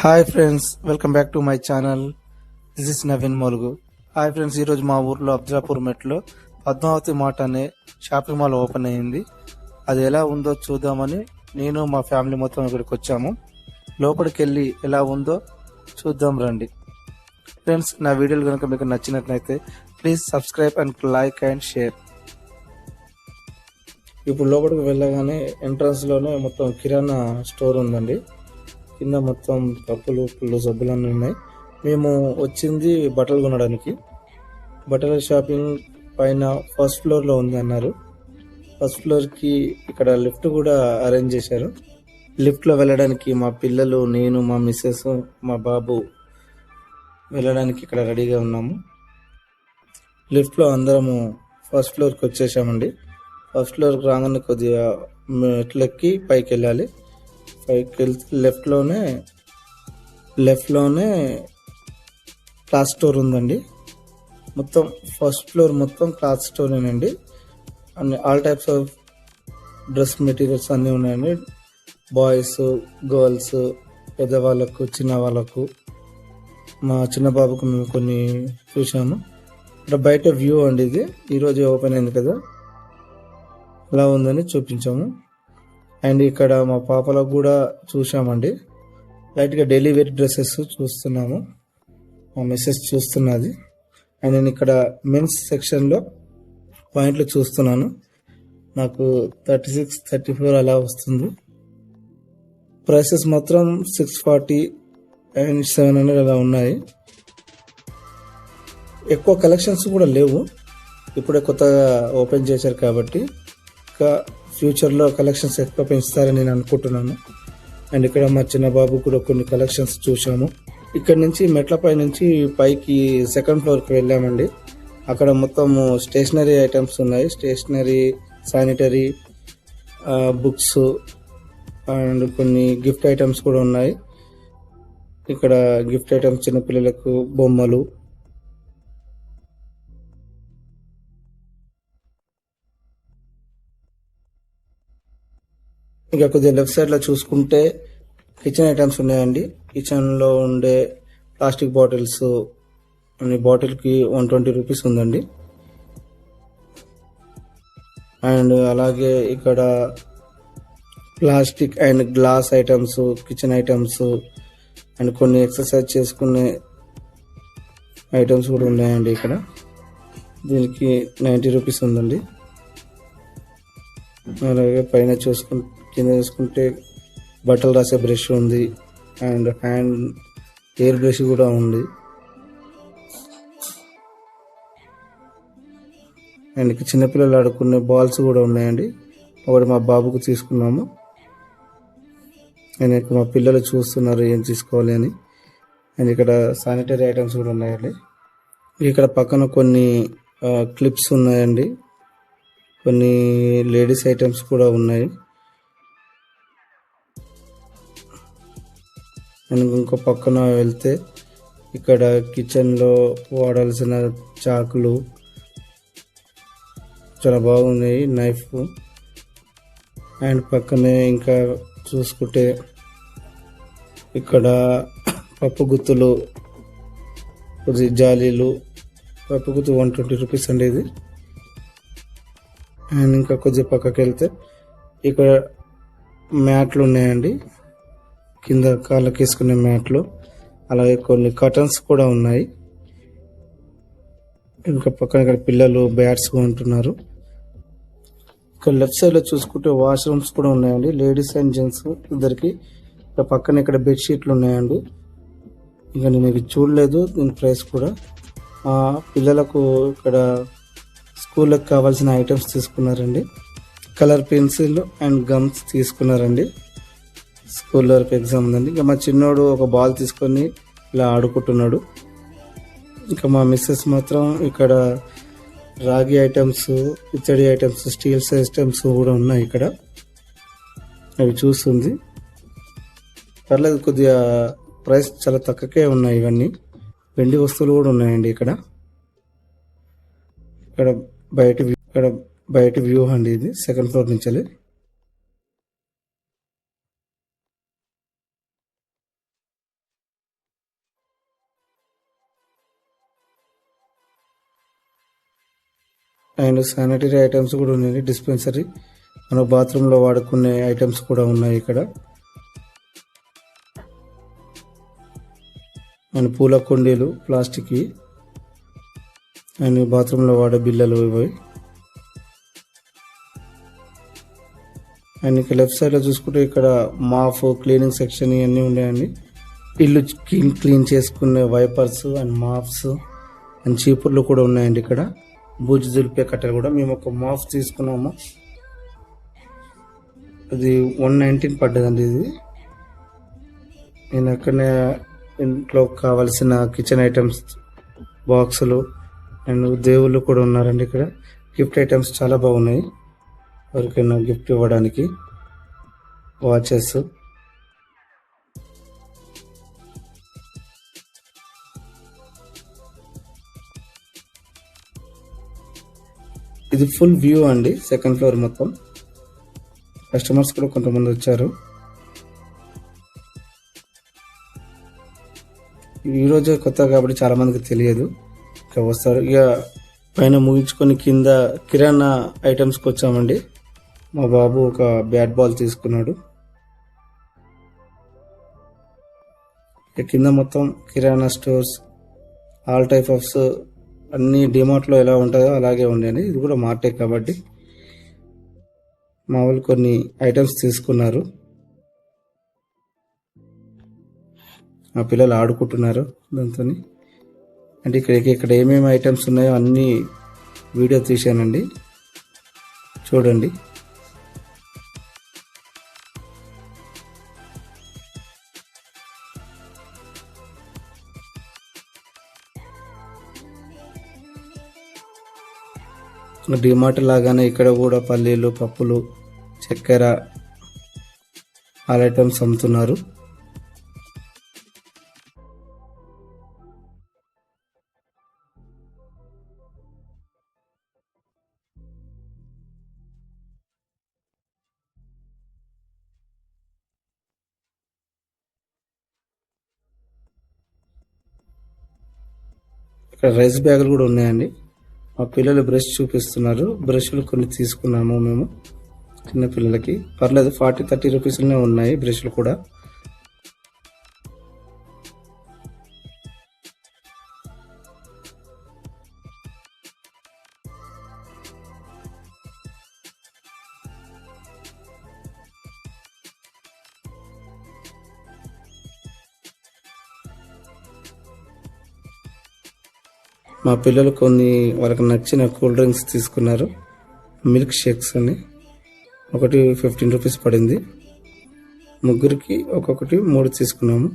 Hi friends welcome back to my channel this is Naveen Molugu hi friends ఈరోజు మా ఊర్లో అబ్జాపూర్ మెట్లో Padmavati mart అనే షాపింగ్ మాల్ ఓపెన్ అయ్యింది అది ఎలా ఉందో చూద్దామని నేను మా ఫ్యామిలీ మొత్తం ఇక్కడికి వచ్చాము. లోపలికి వెళ్ళి ఎలా ఉందో చూద్దాం రండి. ఫ్రెండ్స్ నా వీడియోలు కనుక మీకు నచ్చినట్లయితే please subscribe and like and share ఇప్పుడు లోపలికి వెళ్ళగానే ఎంట్రన్స్లోనే మొత్తం కిరాణా స్టోర్ ఉందండి. కింద మొత్తం పప్పులు పుల్లు సబ్బులు అన్నీ ఉన్నాయి. మేము వచ్చింది బట్టలు కొనడానికి. బట్టల షాపింగ్ పైన ఫస్ట్ ఫ్లోర్లో ఉంది అన్నారు. ఫస్ట్ ఫ్లోర్కి ఇక్కడ లిఫ్ట్ కూడా అరేంజ్ చేశారు. లిఫ్ట్లో వెళ్ళడానికి మా పిల్లలు నేను మా మిస్సెస్ మా బాబు వెళ్ళడానికి ఇక్కడ రెడీగా ఉన్నాము. లిఫ్ట్లో అందరము ఫస్ట్ ఫ్లోర్కి వచ్చేసామండి. ఫస్ట్ ఫ్లోర్కి రాగానే కొద్దిగా మెట్లెక్కి పైకి వెళ్ళాలి. పైకి వెళ్తే లెఫ్ట్లోనే లెఫ్ట్లోనే క్లాత్ స్టోర్ ఉందండి. మొత్తం ఫస్ట్ ఫ్లోర్ మొత్తం క్లాత్ స్టోరేనండి. అన్ని all types of dress materials అన్నీ ఉన్నాయండి. బాయ్స్ గర్ల్స్ పెద్దవాళ్ళకు చిన్న వాళ్ళకు మా చిన్న బాబుకు మేము కొన్ని చూసాము ఇక్కడ బయట వ్యూ అండి ఇది. ఈరోజు ఓపెన్ అయింది కదా. ఎలా ఉందని చూపించాము. అండ్ ఇక్కడ మా పాపలకు కూడా చూసామండి లైట్గా డైలీ వేర్ డ్రెస్సెస్ చూస్తున్నాము. మా మిస్సెస్ చూస్తున్నది. అండ్ నేను ఇక్కడ మెన్స్ సెక్షన్లో పాయింట్లు చూస్తున్నాను. నాకు థర్టీ సిక్స్ థర్టీ ఫోర్ అలా వస్తుంది. ప్రైసెస్ మాత్రం six forty and seven hundred అలా ఉన్నాయి. ఎక్కువ కలెక్షన్స్ కూడా లేవు. ఇప్పుడే కొత్తగా ఓపెన్ చేశారు కాబట్టి. ఇంకా ఫ్యూచర్లో కలెక్షన్స్ ఎక్కువ పెంచుతారని నేను అనుకుంటున్నాను. అండ్ ఇక్కడ మా చిన్న బాబు కూడా కొన్ని కలెక్షన్స్ చూసాము ఇక్కడ నుంచి మెట్లపై నుంచి పైకి సెకండ్ ఫ్లోర్కి వెళ్ళామండి. అక్కడ మొత్తం స్టేషనరీ ఐటమ్స్ ఉన్నాయి. స్టేషనరీ శానిటరీ బుక్స్ అండ్ కొన్ని గిఫ్ట్ ఐటమ్స్ కూడా ఉన్నాయి. ఇక్కడ గిఫ్ట్ ఐటమ్స్ చిన్నపిల్లలకు బొమ్మలు ఇక కొద్దిగా లెఫ్ట్ సైడ్లో చూసుకుంటే కిచెన్ ఐటమ్స్ ఉన్నాయండి. కిచెన్లో ఉండే ప్లాస్టిక్ బాటిల్స్ అన్ని బాటిల్కి వన్ ట్వంటీ రూపీస్ ఉందండి. అండ్ అలాగే ఇక్కడ plastic and glass items kitchen items and కొన్ని ఎక్సర్సైజ్ చేసుకునే ఐటమ్స్ కూడా ఉన్నాయండి ఇక్కడ. దీనికి నైంటీ రూపీస్ ఉందండి. అలాగే పైన చూసుకుంటే కింద చూసుకుంటే బట్టలు రాసే బ్రష్ ఉంది అండ్ హ్యాండ్ హెయిర్ బ్రష్ కూడా ఉంది. అండ్ చిన్నపిల్లలు ఆడుకునే బాల్స్ కూడా ఉన్నాయండి. ఒకటి మా బాబుకు తీసుకున్నాము. అండ్ ఇక్కడ మా పిల్లలు చూస్తున్నారు ఏం తీసుకోవాలి అని. అండ్ ఇక్కడ శానిటరీ ఐటమ్స్ కూడా ఉన్నాయండి. ఇక్కడ పక్కన కొన్ని క్లిప్స్ ఉన్నాయండి. కొన్ని లేడీస్ ఐటమ్స్ కూడా ఉన్నాయి. అండ్ ఇంకో పక్కన వెళ్తే ఇక్కడ కిచెన్లో వాడాల్సిన చాకులు చాలా బాగున్నాయి నైఫ్ అండ్ పక్కనే ఇంకా చూసుకుంటే ఇక్కడ పప్పు గుత్తులు కొద్ది జాలీలు పప్పు గుత్తు వన్ ట్వంటీ రూపీస్ అండి ఇది. అండ్ ఇంకా కొద్దిగా పక్కకి వెళ్తే ఇక్కడ మ్యాట్లు ఉన్నాయండి. కింద కాళ్ళకి వేసుకునే మ్యాట్లు. అలాగే కొన్ని కర్టన్స్ కూడా ఉన్నాయి. ఇంకా పక్కన ఇక్కడ పిల్లలు బ్యాట్స్ ఉంటున్నారు. ఇక్కడ లెఫ్ట్ సైడ్లో చూసుకుంటే వాష్రూమ్స్ కూడా ఉన్నాయండి. లేడీస్ అండ్ జెంట్స్ ఇద్దరికి ఇక్కడ పక్కన ఇక్కడ బెడ్షీట్లు ఉన్నాయండి. ఇంకా నేను ఇవి చూడలేదు దీని ప్రైస్ కూడా. ఆ పిల్లలకు ఇక్కడ స్కూళ్ళకి కావాల్సిన ఐటమ్స్ తీసుకున్నారండి. కలర్ పెన్సిల్ అండ్ గమ్స్ తీసుకున్నారండి. స్కూల్ వరకు ఎగ్జామ్ ఉందండి. ఇంకా మా చిన్నోడు ఒక బాల్ తీసుకొని ఇలా ఆడుకుంటున్నాడు. ఇంకా మా మిస్సెస్ మాత్రం ఇక్కడ రాగి ఐటమ్స్ ఇత్తడి ఐటమ్స్ స్టీల్స్ ఐటమ్స్ కూడా ఉన్నాయి ఇక్కడ. అవి చూస్తుంది. పర్లేదు కొద్దిగా ప్రైస్ చాలా తక్కువకే ఉన్నాయి ఇవన్నీ. వెండి వస్తువులు కూడా ఉన్నాయండి ఇక్కడ. ఇక్కడ బయట వ్యూ- ఇక్కడ బయట వ్యూ అండి ఇది సెకండ్ ఫ్లోర్ నుంచి అండ్ శానిటరీ ఐటమ్స్ కూడా ఉన్నాయి. డిస్పెన్సరీ. మన బాత్రూంలో వాడుకునే ఐటమ్స్ కూడా ఉన్నాయి ఇక్కడ. అండ్ పూల కుండీలు ప్లాస్టిక్వి అండ్ బాత్రూంలో వాడే బిల్లలు ఇవి. అండ్ ఇక్కడ లెఫ్ట్ సైడ్లో చూసుకుంటే ఇక్కడ మాఫ్ క్లీనింగ్ సెక్షన్ ఇవన్నీ ఉన్నాయండి. ఇల్లు క్లీన్ క్లీన్ చేసుకునే వైపర్స్ అండ్ మాఫ్స్ అండ్ చీపుర్లు కూడా ఉన్నాయండి ఇక్కడ. బూజు దులిపే కట్టెలు కూడా మేము ఒక మాఫ్ తీసుకున్నాము. అది వన్ నైన్టీన్ పడ్డదండి ఇది. నేను అక్కడనే ఇంట్లో కావాల్సిన కిచెన్ ఐటమ్స్ బాక్సులు అండ్ దేవుళ్ళు కూడా ఉన్నారండి ఇక్కడ. గిఫ్ట్ ఐటమ్స్ చాలా బాగున్నాయి. ఎవరికైనా గిఫ్ట్ ఇవ్వడానికి వాచెస్. ఇది ఫుల్ వ్యూ అండి సెకండ్ ఫ్లోర్ మొత్తం. కస్టమర్స్ కూడా కొంతమంది వచ్చారు. ఈ రోజే కొత్త కాబట్టి చాలా మందికి తెలియదు. ఇక వస్తారు. ఇక పైన ముగించుకొని కింద కిరాణా ఐటమ్స్కి వచ్చామండి. మా బాబు ఒక బ్యాట్ బాల్ తీసుకున్నాడు. ఇక కింద మొత్తం కిరాణా స్టోర్స్ ఆల్ టైప్ ఆఫ్స్ అన్ని డిమార్ట్లో ఎలా ఉంటుందో అలాగే ఉండేది. ఇది కూడా మార్టే కాబట్టి మా వాళ్ళు కొన్ని ఐటమ్స్ తీసుకున్నారు. మా పిల్లలు ఆడుకుంటున్నారు దాంతో అంటే ఇక్కడ ఇక్కడ ఏమేమి ఐటమ్స్ ఉన్నాయో అన్నీ వీడియో తీశానండి. చూడండి. డిమార్ట్ లాగానే ఇక్కడ కూడా పల్లీలు పప్పులు చక్కెర ఆల్ ఐటమ్స్ అమ్ముతున్నారు. ఇక్కడ రైస్ బ్యాగులు కూడా ఉన్నాయండి. మా పిల్లలు బ్రష్ చూపిస్తున్నారు. బ్రష్లు కొన్ని తీసుకున్నాము మేము చిన్న పిల్లలకి. పర్లేదు ఫార్టీ థర్టీ రూపీస్లోనే ఉన్నాయి బ్రష్లు కూడా. మా పిల్లలు కొన్ని వాళ్ళకి నచ్చిన కూల్ డ్రింక్స్ తీసుకున్నారు. మిల్క్ షేక్స్ అని. ఒకటి ఫిఫ్టీన్ రూపీస్ పడింది. ముగ్గురికి ఒక్కొక్కటి మూడు తీసుకున్నాము.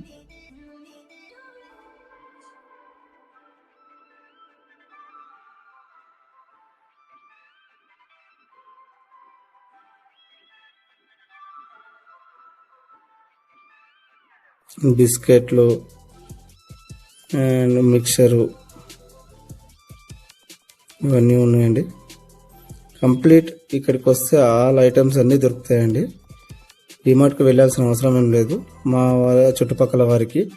బిస్కెట్లు అండ్ మిక్చరు ఇవన్నీ ఉన్నాయండి. కంప్లీట్ ఇక్కడికి వస్తే ఆల్ ఐటమ్స్ అన్నీ దొరుకుతాయండి. డిమార్ట్కి వెళ్ళాల్సిన అవసరం ఏం లేదు. మా వారి చుట్టుపక్కల వారికి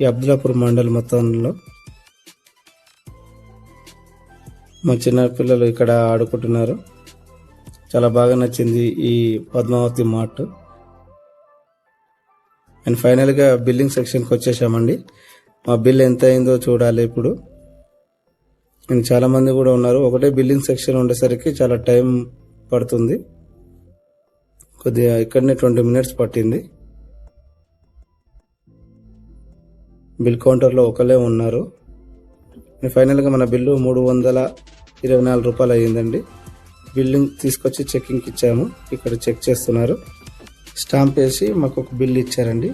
ఈ అబ్దులాపూర్ మండల్ మొత్తంలో మా చిన్న పిల్లలు ఇక్కడ ఆడుకుంటున్నారు. చాలా బాగా నచ్చింది ఈ పద్మావతి మార్ట్. అండ్ ఫైనల్గా బిల్లింగ్ సెక్షన్కి వచ్చేసామండి. మా బిల్ ఎంత అయిందో చూడాలి ఇప్పుడు. ఇంకా చాలామంది కూడా ఉన్నారు. ఒకటే బిల్లింగ్ సెక్షన్ ఉండేసరికి చాలా టైం పడుతుంది. కొద్దిగా ఇక్కడనే ట్వంటీ మినిట్స్ పట్టింది. బిల్ కౌంటర్లో ఒకలే ఉన్నారు. ఫైనల్గా మన బిల్లు మూడు వందల ఇరవై నాలుగు రూపాయలు అయ్యిందండి. బిల్లింగ్ తీసుకొచ్చి చెక్కింగ్కి ఇచ్చాము. ఇక్కడ చెక్ చేస్తున్నారు. స్టాంప్ వేసి మాకు ఒక బిల్ ఇచ్చారండి.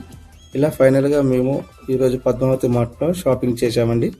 ఇలా ఫైనల్గా మేము ఈరోజు పద్మావతి మార్ట్లో షాపింగ్ చేశామండి.